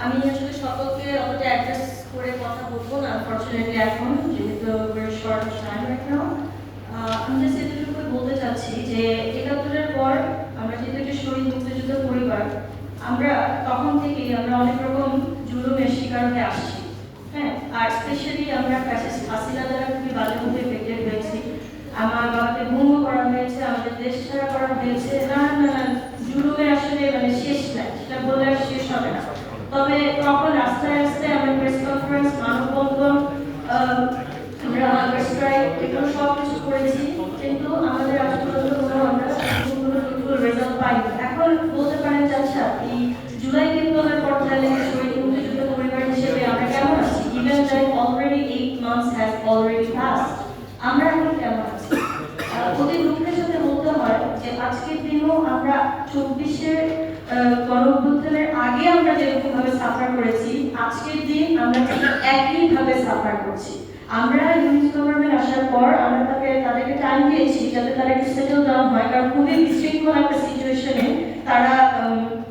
আমি আসলে সকলকে অতটা অ্যাড্রেস করে কথা বলব না আনফর্চুনেটলি এখন যেহেতু now. আহ, আমি জাস্ট এতটুকু বলতে চাচ্ছি যে একাত্তরের পর আমরা যেহেতু একটা শহীদ মুক্তিযুদ্ধ পরিবার আমরা তখন থেকেই আমরা অনেক রকম জুলুমের শিকার হয়ে আসছি হ্যাঁ? আর স্পেশালি আমরা ফ্যাসিস্ট হাসিনা দ্বারা খুবই বাজেভাবে এফেক্টেড হয়েছি। আমার বাবাকে ভঙ্গ করা হয়েছে আমাদের দেশ ছাড়া করা হয়েছে নানান নানান জুলুমের আসলে মানে শেষ নাই সেটা বলে আর শেষ হবে না তবে তখন রাস্তায় রাস্তায় আমরা প্রেস কনফারেন্স মানববন্ধন আহ, আমরা হাঙ্গার স্ট্রাইক এগুলো সব কিছু করেছি কিন্তু আমাদের আজ পর্যন্ত কোনো আমরা কোনো ফুল এখন বলতে পারেন যে আচ্ছা এই জুলাই বিপ্লবের পর তাহলে শহীদ মুক্তিযুদ্ধ পরিবার হিসেবে আমরা কেমন আছি? Even that already eight months has already passed আমরা এখন কেমন আছি? অতি দুঃখের সাথে বলতে হয় যে, আজকের দিনেও আমরা চব্বিশের গণঅভ্যুত্থানের আগে আমরা যেরকম ভাবে সাফার করেছি, আজকের দিন আমরা ঠিক একই ভাবে সাফার করছি। আমরা ইউনিট গভর্নমেন্ট আসার পর আমরা তাকে, তাদেরকে টাইম দিয়েছি যাতে তারা একটু সেটেল ডাউন হয়। কারণ খুবই বিশৃঙ্খল একটা সিচুয়েশনে তারা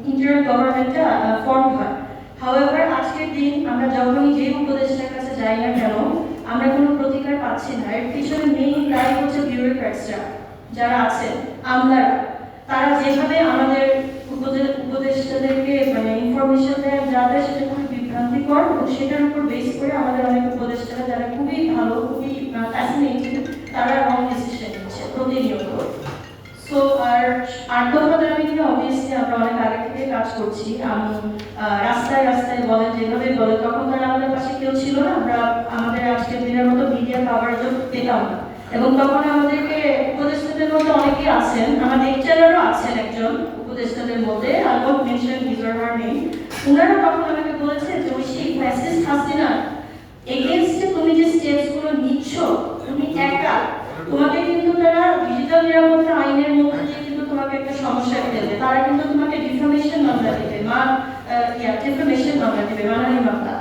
ইন্টারিয়ার গভর্নমেন্টটা ফর্ম হয়। হাওয়েভার আজকের দিন আমরা যখনই যে উপদেষ্টার কাছে যাই না কেন, আমরা কোনো প্রতিকার পাচ্ছি না। এর পিছনে মেইন দায়ী হচ্ছে বিউরোক্র্যাটসরা যারা আছেন, আমলারা। তারা যেভাবে আমাদের উপদে- উপদেষ্টাদেরকে মানে ইনফরমেশন দেয় যা দেয় সেটা খুবই বিভ্রান্তিকর এবং সেটার উপর বেস করে আমাদের অনেক উপদেষ্টারা যারা খুবই ভালো, খুবই ফ্যাসিনেটিং তারা রং ডিসিশন নিচ্ছে প্রতিনিয়ত। সো আর আট দফা দাবি নিয়ে অবভিয়াসলি আমরা অনেক আগে থেকে কাজ করছি। আমি রাস্তায় রাস্তায় বলে যেভাবে বলে তখন তারা আমাদের পাশে কেউ ছিল না। আমরা আমাদের আজকের দিনের মতো মিডিয়া কাভারেজও পেতাম না। এবং তখন আমাদেরকে উপদেষ্টাদের মধ্যে অনেকে আছেন। আমার লেকচারারও আছেন একজন। উপদেষ্টাদের মধ্যে I want mention his or her name ওনারা তখন আমাকে বলেছে যে ওই সেই ফ্যাসিস্ট না এগেনস্টে তুমি যে স্টেপসগুলো নিচ্ছ, তুমি একা, তোমাকে কিন্তু তারা ডিজিটাল নিরাপত্তা আইনের মধ্যে দিয়ে কিন্তু তোমাকে একটা সমস্যায় ফেলবে তারা কিন্তু তোমাকে ডিফামেশন মামলা দেবে মা ইয়া ডিফামেশন মামলা দেবে মানহানি মামলা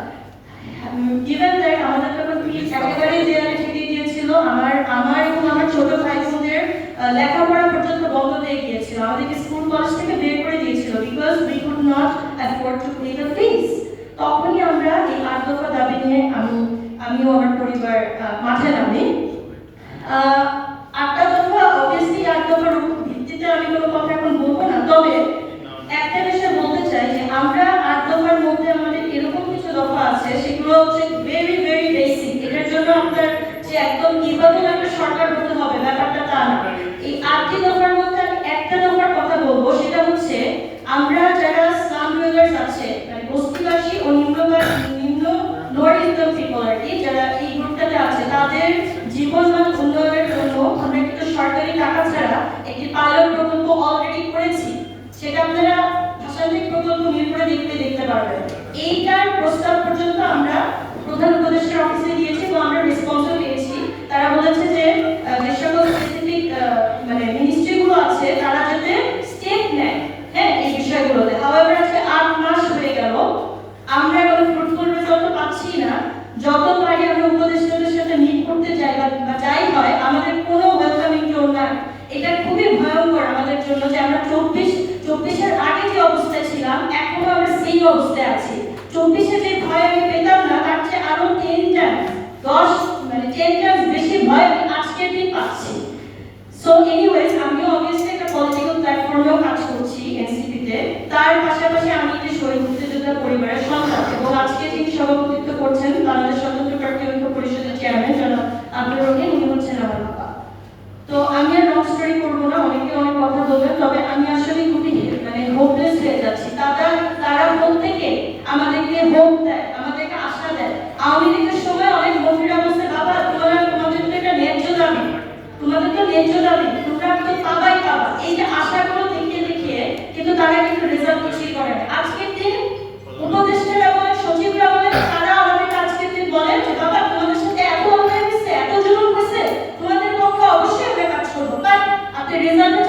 ইভেন দ্যাট আমাদের তখন পুলিশ একেবারেই দেয়ালে ঠেকে দিয়েছিল আমার আমার এবং আমার ছোট ভাই বোনদের আহ, লেখাপড়া পর্যন্ত বন্ধ হয়ে গিয়েছিল। আমাদেরকে স্কুল কলেজ থেকে বের করে দিয়েছিল because we could not afford to pay the fees তখনই আমরা এই আট দফা দাবি নিয়ে আমি, আমিও আমার পরিবার মাঠে নামি। আটটা দফা অবভিয়াসলি আট দফার ভিত্তিতে আমি কোনো কথা এখন বলব না, তবে একটা বিষয় বলতে চাই যে আমরা আট দফার মধ্যে আমাদের এরকম কিছু দফা আছে, সেগুলো হচ্ছে ভেরি ভেরি বেসিক এটার জন্য আপনার যে একদম কীভাবে একটা সরকার হতে হবে ব্যাপারটা তা না এই আটটি দফার মধ্যে আমি একটা দফার কথা বলব সেটা হচ্ছে আমরা যারা স্লাম ডুয়েলার্স আছে মানে বস্তিবাসী ও নিম্নবাসী নিম্ন লোয়ার ইনকাম পিপল আর কি যারা এই গ্রুপটাতে আছে, তাদের জীবনমান উন্নয়নের জন্য আমরা কিন্তু সরকারি টাকা ছাড়া একটি পাইলট প্রকল্প অলরেডি করেছি। সেটা আপনারা ভাষান্তিক প্রকল্প মিরপুরে দেখতে দেখতে পারবেন। এইটার প্রস্তাব পর্যন্ত আমরা প্রধান উপদেষ্টার অফিসে দিয়েছি এবং আমরা রেসপন্সও পেয়েছি। তারা বলেছে যে যে স্পেসিফিক মানে মিনিস্ট্রিগুলো আছে, তারা যাতে স্টেপ নেয় হ্যাঁ এই বিষয়গুলোতে। হাওয়েভার আজকে আট মাস হয়ে গেল। আমরা কোনো ফ্রুটফুল রেজাল্ট পাচ্ছি না যত পারি আমরা উপদেষ্টাদের করতে যাই বা যাই হয়, আমাদের কোনো ওয়েলকামিং টোন নাই। এটা খুবই ভয়ঙ্কর আমাদের জন্য যে আমরা চব্বিশ, চব্বিশের আগে যে অবস্থায় ছিলাম, এখনও আমরা সেই অবস্থায় আছি। চব্বিশে যে ভয় আমি পেতাম না, তার চেয়ে আরও টেন টাইম দশ মানে টেন টাইম বেশি ভয় আমি আজকের দিন পাচ্ছি। সো এনিওয়েজ আমিও অবভিয়াসলি একটা পলিটিক্যাল প্ল্যাটফর্মেও কাজ করছি এনসিপিতে। তার পাশাপাশি আমি যে শহীদ মুক্তিযোদ্ধা পরিবারের সন্তান এবং আজকে যিনি সভাপতিত্ব করছেন, বাংলাদেশ স্বতন্ত্র না অনেকে অনেক কথা বলবেন, তবে আমি আসলে খুবই মানে হোপলেস হয়ে যাচ্ছি। তারা তারা প্রত্যেকে আমাদেরকে হোপ দেয়, আমাদেরকে আশা দেয়। আওয়ামী লীগের সময় অনেক মন্ত্রীরা বলছে বাবা, তোমরা, তোমাদের তো এটা ন্যায্য দাবি, তোমাদের তো ন্যায্য দাবি, তোমরা তো পাবাই পাবা। এই যে আশাগুলো দেখিয়ে দেখিয়ে, কিন্তু তারা কিন্তু রেজাল্ট কিছুই করে না।